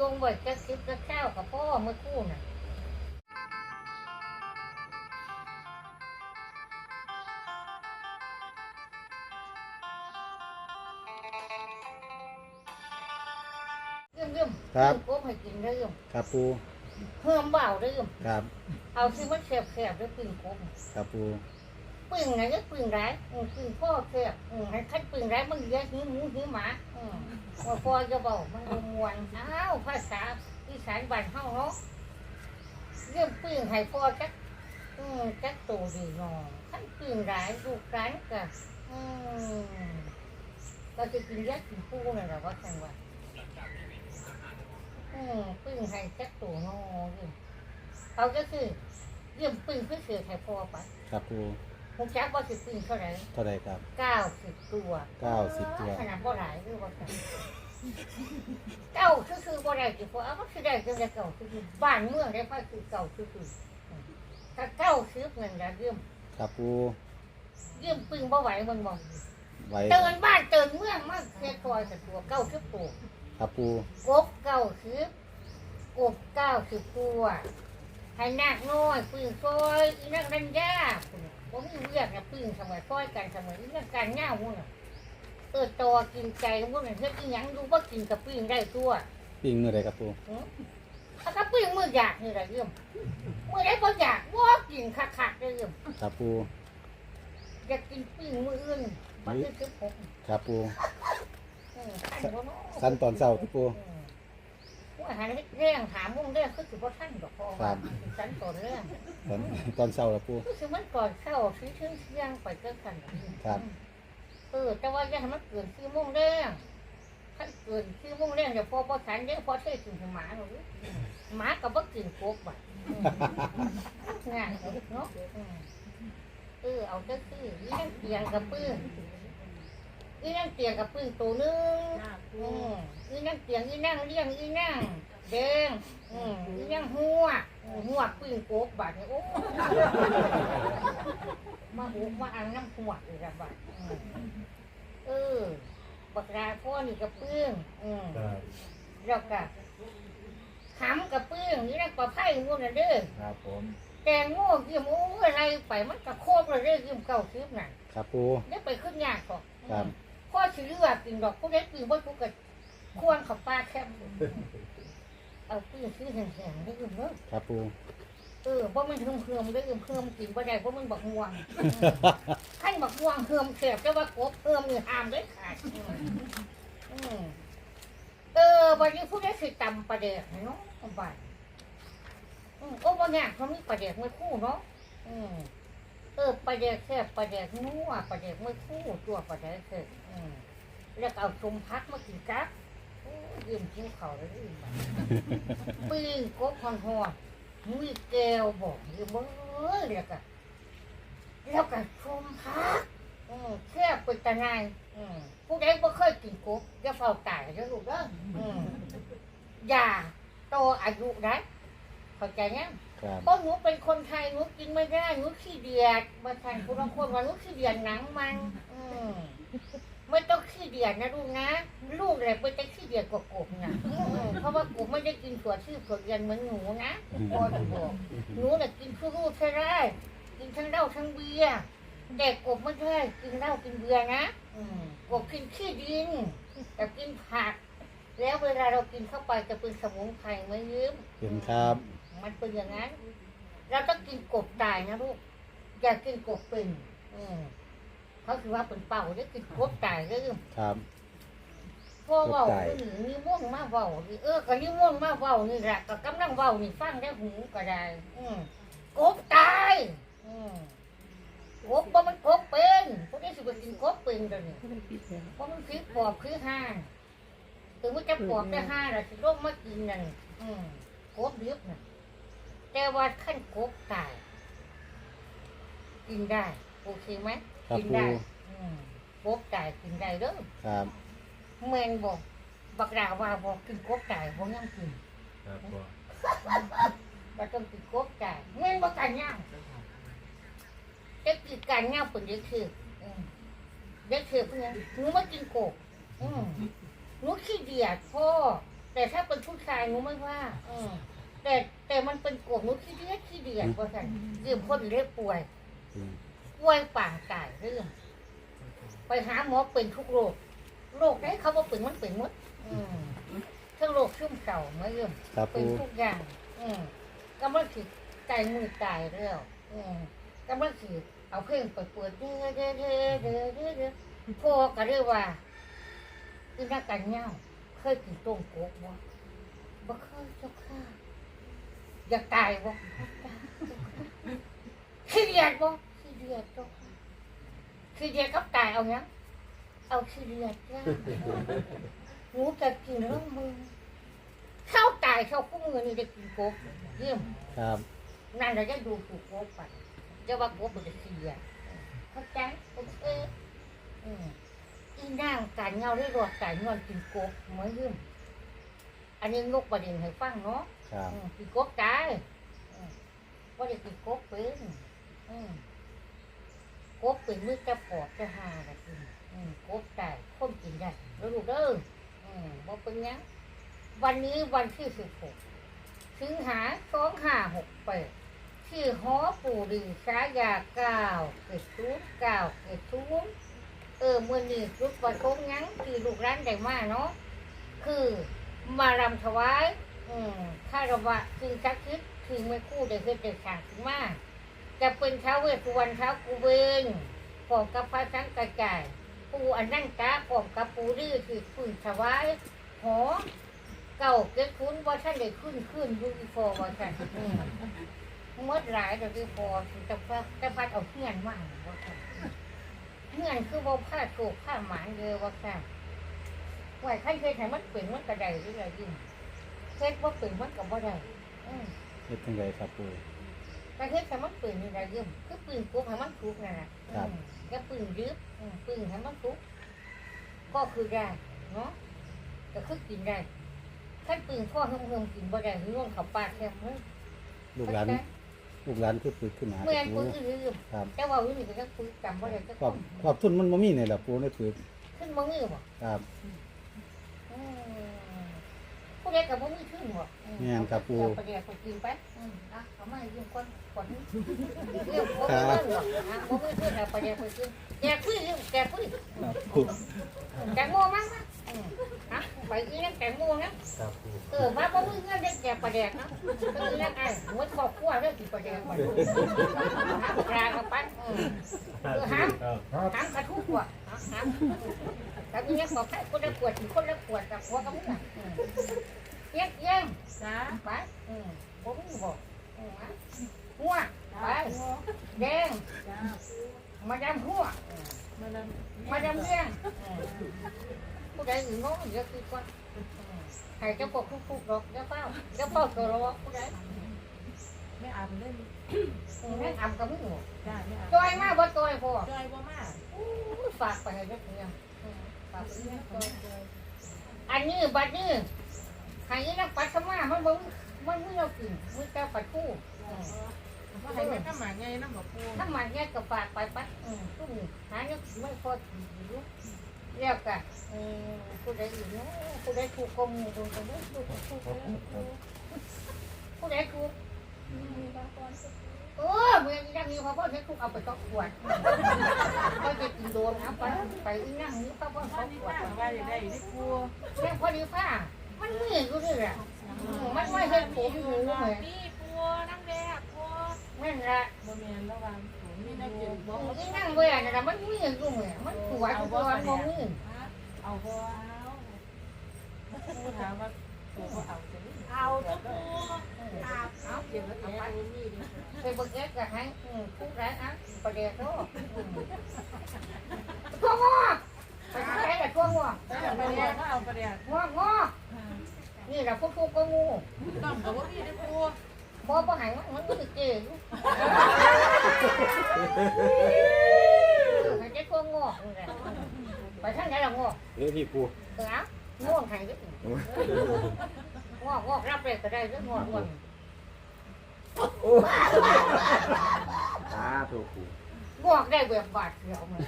จงไว้จะคิดจะข้าวกับพ่อเมื่อคู่น่ะเรื่องเรื่องครับเรื่องให้กินเรื่องครับปูเพิ่มเบาเรื่องครับเอาที่มันแคบแคบๆด้วยปึ่งกบครับปูปึ่งไหนก็ปึ่งร้ายอืมปึ่งพ่อแคบอืมให้คัดปึ่งร้ายมันเยอะหิวหมูหิวหมาอืม ว่าพอจะเบามันบ่มวนอ้าวภาษาอีสานบ้านเฮาเนาะเรื่องปึ่งให้พอจักอืมจักโตดีเนาะคันปึ่งร้ายลูกร้านก็อืมก็จะกินยากินปูนั่นแหละว่าจังว่าอืมปึ่งให้จักโตเนาะเอเอาก็คือเรื่องปึ่งเพื่อเสือให้พอไปครับปู ผมจักว่าสิบปีเท่าไหร่เท่าไรครับเก้าสิบตัวเก้าสิบตัว ขนาดบ่หลายหรือว่ากันเก้าคือคือบ่ได้สิพอเอาก็คือได้จังได้เก้าคือคือบ้านเมืองได้พ่อคือเก้าคือคือถ้าเก้าสิบเงินละเรื่องครับปูเรื่องปึงบ่ไหวมันบ่ไว้เตือนบ้านเตือนเมืองมากแค่คอยแต่ตัวเก้าสิบตัวครับปูกบเก้าสิบกบเก้าสิบตัวให้นักน้อยปึงซอยอีนักรัญญา ผมมีเรียกนะปึงสมัยซอยกันสมัยอีนักการเง่ามุ่นน่ะเออตัวกินใจพวกนั้นเฮ็ดอีหยังดูว่ากินกับปิ้งได้ตัวปิ้งเมื่อไรครับปูหึถ้ากับปิ้งมืออยากนี่แหละเรื่องมือได้บ่อยากว่ากินคักๆเลยเรื่องครับปูอยากกินปิ้งมืออื่นมันคือคือผมครับปูเออท่านบ่เนาะสั้นตอนเช้าที่ปูเออ ว่าหาเรื่องถามมุ่งเรื่องคือสิบ่ท่านดอกพอครับสันตอนเรื่องตอนตอนเช้าแล้วปูคือสิมันก่อนเข้าซื้อเที่ยงเที่ยงไปเกินกันครับเออแต่ว่าอย่าให้มันเกินสี่โมงเรื่องถ้าเกินสี่โมงเรื่องเดี๋ยวพอพอสันเดี๋ยวพอเทถึงหมาหนูหมากับบ่กินโคกบ่ะงานเนาะอืมเออเอาก็คืออีนั่งเตียงกับปื้น อีนั่งเตียงกับปื้นตัวหนึงอืมอีนั่งเตียงอีนั่งเลี้ยงอีนั่งแดงอืมอีนั่งหัวอืมหัวปื้นโกกบาดเนี่ยโอ้มาหูมาอังน้ำหัวเลยละบาดอืมเออบักราพ่อนี่กับปื้นอืมแล้วก็ขำกับปื้นนี่นั่งปลาไผ่งูน่ะเด้อครับผมแตงโมยิ้มโอ้ยอะไรไปมันกระโคกเลยเด้อยิ้มเก่าซิบน่ะครับปูได้ไปขึ้นยากก่อนครับ พ่อชื่อว่ากินดอกพวกนี้กินบ่ทุกกันควรเขาปลาแคบเอาปืนซื้อแห้งๆได้ยินเนาะครับปูเออเพราะมันเฮิมเฮิมๆได้ยินเฮิมกินบ่ได้เพราะมันบักม่วงขั้นบักม่วงเฮิมแคบแต่ว่ากบเฮิมนี่ห้ามได้ขาดอืมอืมเออวันนี้ผู้ได้สิตำประเดี๋ยวเนาะบ้านอืมโอ้บางอย่างเขามีประเดี๋ยวไม่คู่เนาะอืมเออปลาแดกแค่ปลาแดกนัวปลาแดกไม่คู่ตัวปลาแดกแค่อืมแล้วเอาชมพักมากินกับยืมกินเขาวเลยยืมปิ้งกบหอนหอนๆมีแก้วบอกยืมเบ้ยแล้วก็แล้วก็ชมพักแค่เป็นตาหนายอืมผู้ใดบ่เคยกินกบอย่าเฝ้าตายเด้อลูกเด้ออย่าโตอายุได้เข้าใจยัง ครับเพราะหนูเป็นคนไทยหนูกินไม่ได้หนูขี้เดียดมาทานคุณบางคนว่าหนูขี้เดียดหนังมัน อืมไม่ต้องขี้เดียดนะลูกนะลูกเลยไม่ต้องขี้เดียดกว่ากบนะอืมเพราะว่ากบไม่ได้กินถั่วชื่อถั่วเรียนเหมือนหนูนะพ่อจะบอกหนูน่ะกินทุกรูปใช่ได้กินทั้งเหล้าทั้งเบียร์แต่กบไม่ได้กินเหล้ากินเบียร์นะอืมกบกินขี้ดินแต่กินผัก แล้วเวลาเรากินเข้าไปจะเป็นสมุนไพรไหม่ยืม เห็นครับ มันเป็นอย่างนั้น เราต้องกินกบตายนะลูก อย่ากินกบเป็นอืมเขาถือว่าเป็นเป่าได้กินกบตายเรื่องครับ พ่อเว้ากบตายคือนี่ม่วงมาเว้านี่เออก็นี่ม่วงมาเว้านี่แหละก็กำลังเว้านี่ฟังได้หูก็ได้ อืมกบตายอืมกบบ่มันกบเป็นพวกนี้สิไปกินกบเป็นเดี๋ยวนี้ เพราะมันคือปอบคือห่านถึงมันจะปอบได้ห่านแล้วสิโรคมากินนั่นอืมกบเรียบน่ะ แต่ว่าขั้นกบตายกินได้โอเคไหมครับกิปูได้อืมกบตายกินได้เด้อครับเมนบอกบักดาว่าบอกกินกบตายบ่ยังกินครับปูบ่ต้องกินกบตายเมนบ่กันย่างจะกินกันย่างเป็นเด็กคืออืมเด็กคือเพื่อนหนูมากินกบอืมหนูขี้เดียดพ่อแต่ถ้าเป็นผู้ชายหนูไม่ว่า อืม แต่แต่มันเป็นกบหนูขี้เดียดขี้เดียดว่าสันเรื่องคนเล็กป่วยอืมป่วยป่างตายเรื่อง ไปหาหมอเป็นทุกโรคโรคไหนเขาว่าเป็นมันเป็นหมดอืมทั้งโรคซึมเศร้าเมื่อเรื่องครับเป็นปูทุกอย่าง อืมก็มันคือใจมือตายแล้วอืมก็มันคือเอาเพลงไปเปิดเด้อเด้อเด้อเด้อเด้อเด้อพ่อก็เรียกว่าคือนักการเงาเคยกินต้มโกบบ่บ่เคยเจ้าค่ะ อยากตายบ่ขี้เดียดบ่ขี้เดียดเจ้าค่ะขี้เดียดกับตายเอาเนี้ยเอาขี้เดียดจ้าหนูจะกินแล้วมึงเข้าตายเข้าคู่มือนี่จะกินโกบเยี่ยมครับนั่นเราจะดูถูกโกบไปจะว่าโกบมันจะเสียเข้าใจโอเคอืมอีนั่งการเงาได้รอดการนอนกินโกบเหมือนเยี่ยมอันนี้งกประเด็นให้ฟังเนาะ ครับอืมกินโกบตายอืมว่าจะกินโกบเป็นกบเป็นมือจะปอดจะหาละกินอืมโกบตายคนกินได้แล้วลูกเด้อบอืมบ่เป็นยังวันนี้วันที่สิบหกสิงหาสองห้าหกแปดที่หอปู่ดีสายาเก้าเกิดศูนย์เก้าเกิดศูนย์เออมื่อนี้จุดประสงค์หยังคือลูกร้านได้มากเนาะคือมารำถวาย อืมข้าระวะคือชักคิดคือไม่คู่เด็กเด็กเด็กขาดขึ้นมากจะเป็นเท้าเวสุวรรณเท้ากูเบนพร้อมกับพระสังกระจายปูอันนั่งตาพร้อมกับปูดื้อคือพึ่งถวายหอเก่าเกิดคุ้นว่าท่านเลยขึ้นขึ้นยูอีฟอว่าท่านมเมื่อหลายเดี๋ยวอีฟอคือจะพัดจะพัดเอาเพื่อนมาว่าท่านเพื่อนคือว่าผ้าโศกผ้าหมานเลยว่าท่านไหวท่านเคยถ่ายมันเป็นมันกระไดหรืออะไรยิ่ง เฮ็ดว่าเป็นมันกับว่าไดอืมเฮ็ดจังไดครับปู แต่เฮ็ดแต่มันเป็นอะไรยิ่งคือปืนปุ๊บให้มันทุกนั่นแหละครับอืมก็ปืนยึดอืมปืนให้มันทุกก็คือได้เนาะก็คือกินได้ขั้นปืนข้อเฮิมๆกินบ่ได้ร่วงเขาปากแค่มือลูกหลานลูกหลานคือปึกขึ้นหาเมื่อปูปืนอือครับแต่ว่าวินี่ก็ปืนจำบ่ได้ก็ครอบครอบทุนมันบ่มีนี่แหละปูในปึกขึ้นบ่มือบ่ ครับอืม ผู้ใดก็บ่มีขึ้นบ่อืมแม่นครับปู่เอาไปเดี๋ยวไปกินไปอืมอะเอามายืมคนคนเรื่องบ่มีเงินหรอกอะบ่มีขึ้นเอาไปเดี๋ยวไปกินแกคุยยืมแกคุยครับปูแตงโมมั้งมั้งอืมอะไปอีนั่นแตงโมนะครับปูเออว่าบ่มีเงินได้แกประแดกนะก็อีนั่นไอ้หัวครอบครัวเรื่องกินประแดกบ่หาปลากับปั้นอืมเออหาหางกระทุกว่ะหางหางแต่ทีนี้บอกให้คนละขวดถึงคนละขวดกับหัวกับมึงอะอืมเยี่ยมเยี่ยมนะไปอืมผมบอกอืมอะหัวไปแดงมาดำหัวอืมมาดำเลี้ยงอืมผู้ใดอื่นน้องเยอะคือว่าอืมให้เจ้าพวกคุกๆหรอกเจ้าเป้าเจ้าเป้าตัวรอผู้ใดไม่อาบเล่นอืมนั่งอ่ำกับมึงหมดได้ไม่อาบจอยมากบ่จอยพอจอยบ่มากอู้ฝากไปให้เด็กเนี่ยอืมฝากไปให้เด็กเนี่ยอันนี้บัดนี้ หายนักปัสมามันบ่มันไม่เอากินมันจะปัดกู้ก็ให้แม่ก็หมาไงน้ำกับปูถ้ามันแยกกับฝากไปปัดอืมตุ้มหาเนี่ยไม่พอกินอยู่เรียกกันอืมผู้ใดอยู่เนาะผู้ใดถูกกงตรงตรงนี้ถูกถูกผู้ใดถูกเออเมื่อนี้นั่งอยู่พระพ่อเนี่ยถูกเอาไปต้องขวดก็จะกินโดนเอาไปไปอีนั่งนี้พระพ่อว่าเขานี่ขวดป้าว่าจะได้ได้ปูแม่พอดีผ้า มันมืดอยู่นี่แหละมันไม่เห็นผมอยู่เหมือนนี่ปูนั่งแดกปูนั่นละบ่แม่นระวังผมนี่น่ากินบ่ที่นั่งเบื่อนะมันมืดอยู่เหมือนมันปวดตัวมันมืดเอาบ่เอาปูถามว่าปูเอาจะเอาตัวปูอาบเอาเก็บไว้เอาไปนี่ไปเบิกเอ็กกับให้ผู้ร้ายอะประเดี๋ยวโตทั่วงอไปทำอะไรกับทั่วงอเอาไปแล้วก็เอาไปแล้วงองอ นี่แหละพวกพวกก็งูต้องกับว่าพี่ได้ปูบ่บ่หายมันมันมืดเก๋อยู่มันจะทั่วงอนี่แหละไปทางไหนล่ะงอเอ้ยพี่ปูเออเอาง่วงหายก็ถึงง่วงง่วงรับเลยก็ได้เรื่องง่วงง่วงสาธุปูง่วงได้แบบบาดเดียวมัน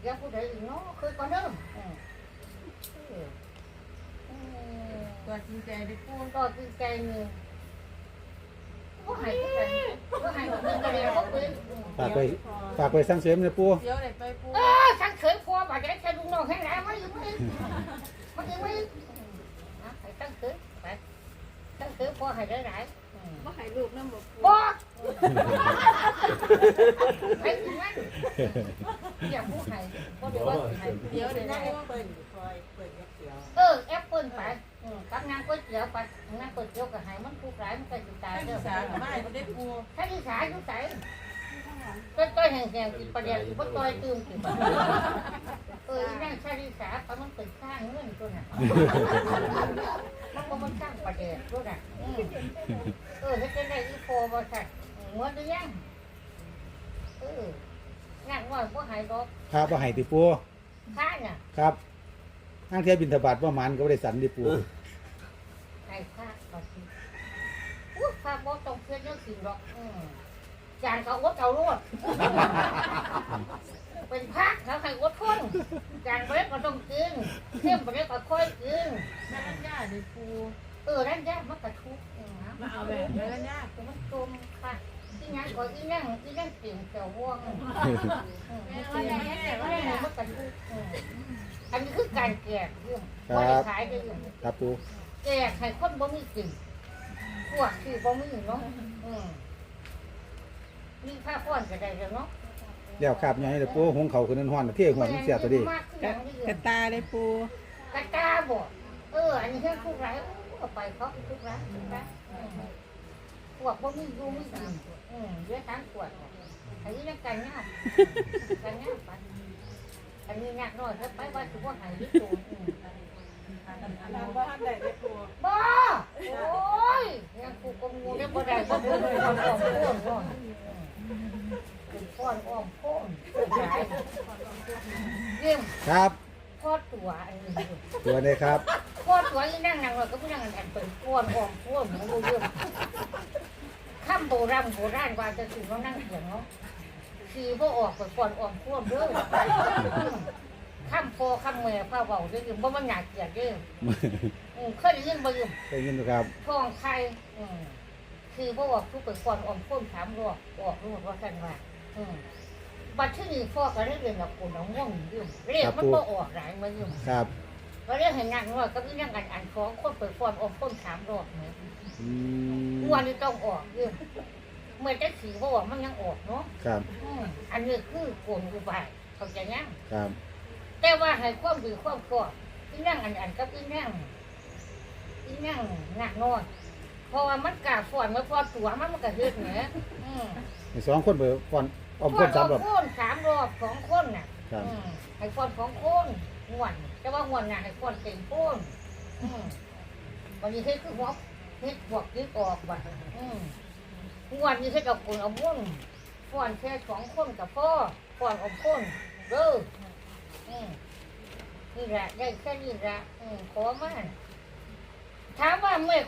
เดี๋ยวผู้ใดอีกเนาะเคยก่อนเด้อ อืมออืมตัวจริงใจได้ปูมันก็คือใจหนึ่งก็หายไปก็หายไปเงินกันเลยก็ปืนฝากไปฝากไปสั่งเสริมนะปูเดี๋ยวได้ไปปูเออฉันเคยพอบาดใจฉันลุงน้องให้ไหนมาอยู่ไม่มาอยู่ไม่นะให้ตั้งเคยไปตั้งเคยพอให้ได้ไหนบ่ให้ลูกนำบ่บ่ ให้ถึงมันอย่าพูดให้ก็เดี๋ยวว่าให้เดี๋ยวได้นั่ได้งเปิ้นคอยเปิ้นยักเดียวเออแอปเปิลไปกับนางก๋วยเตี๋ยวไปนางก๋วยเตี๋ยวก็ให้มันทุกข์หลายมันก็สิตายเด้ศึอกษาก็ไม่ได้ปูถ้าที่สายอยู่ไสก็ต้อยแห่งๆกินประเดี๋ยวบ่ต้อยตื่มกินเออนั่งชาลิสาปะมันเป็นข้างเงินตัวน่ะมันก็มันสร้างประเดี๋ยวตัวน่ะเออเฮ็ดได้อีโฟบ่ซั่ หมือนหรือยังเออนั่งว่าบ่หายดอกพาบ่ให้ติปูข้าน่ะครับทางเที่ยวบินทบาทประมาณก็บ่ได้สันดิปูให้ข้าก็สิอู้ข้าบ่ต้องเพื่อนเรื่องสิ่งหรอกอืมจานเขาอดเอารวดเป็นพักเขาให้อดทนจานเล็กก็ต้องกินเข้มเล็กก็ค่อยกินแม่รัญญาได้ปูเออนั่นยากมันกระทุกอืมนะ มาเอาแบบแม่รัญญามันจมค่ะ ที่งั้นก็ที่นั่งที่นั่งเสียงเสียวว่วงอืมแม่มันว่าจแม่มแม่มันว่าแม่มันกระทุกอืมอันนี้คือการแกะเรื่องว่าได้ขายได้ยังครับปูแกะให้คนบ่มีกินพวกที่บ่มีเนาะอืมมีผ้าฟ้อนก็ได้แล้วเนาะแล้วคาบใหญ่เลยปูหุงเขาวคือนั้นฮ้อนเที่ยหัวมันเสียตัวดีมากขึ้นอย่างนี้กระตาได้ปูกระตาบ่เออ อันนี้แค่ทุกร้ายก็ไปเขาทุกร้ายทุกร้ายพวกบ่มีดูมีกิน อืมเยอะทั้งขวดอันนี้นักการเงาการเงาไปอันนี้นักน้อยถ้าไปว่าถือว่าหายที่ตัวอืมนางบ่ทันได้ได้ปูบ่โอ้ยยังกูกงูเนี่ยบ่ได้บ่ได้บ่ได้บ่ได้บ่ได้เป็นก้อนอ้อมโค้งเยี่ยมครับพอตัวอันนี้ตัวนี้ครับพอตัวอีนั่งนั่งเราก็ไม่นั่งอันเป็นก้อนอ้อมโค้งของเรื่อง ข้ามโบราณโบราณว่าจะถึงเรานั่งเถียงเนาะขี่พวกออกไปก่อนอ้อมโค้งเด้อข้ามพอข้ามแม่ข้าเบาได้ยินบ่มันหนักเกียดเด้ออืมเคยได้ยินบ่ยินได้ยินไหมครับทองไทยอืมคือพวกออกทุกไปก่อนอ้อมโค้งถามรอบออกรู้ว่ากันว่าอืมบัดที่นี่พ่อก็ได้เรียนกับคุณน้องง่วงยืมเรียกมันก็ออกหลายมายืมครับก็เรียกให้งานว่าก็มีเรื่องกันอันของคนเปิดฟอนอมต้นสามรอบเนี่ยอืมวันนี้ต้องออกยืม เมื่อจะขี่เพราะว่ามันยังออกเนาะครับอืมอันนี้คือโกนอุบายเขาใจยังครับแต่ว่าให้ความดีความกอดที่นั่งอันอันก็ที่นั่งที่นั่งหนักนอนเพราะว่ามันกาฟอนมาฟอนตัวมันมันก็เฮ็ดเนี่ยอืม ให้สองคนเบิดก่อนออมฟคอนนสามรอบ คนสามรอบสองคนน่ะครับ อืมให้ฟอนของคนง่วนแต่ว่าง่วนน่ะให้ฟอนเต็มพ้นอืมวันนี้เฮ็ดคือหัวเฮ็ดบวกยึดออกว่ะอืม ง่วนนี้เกับคนเอามุ่นฟอนแค่สองคนกับพ่อฟอนเอาคนเด้ออืมนี่แหละได้แค่นี้แหละอืมขอมาถามว่าเมื่อ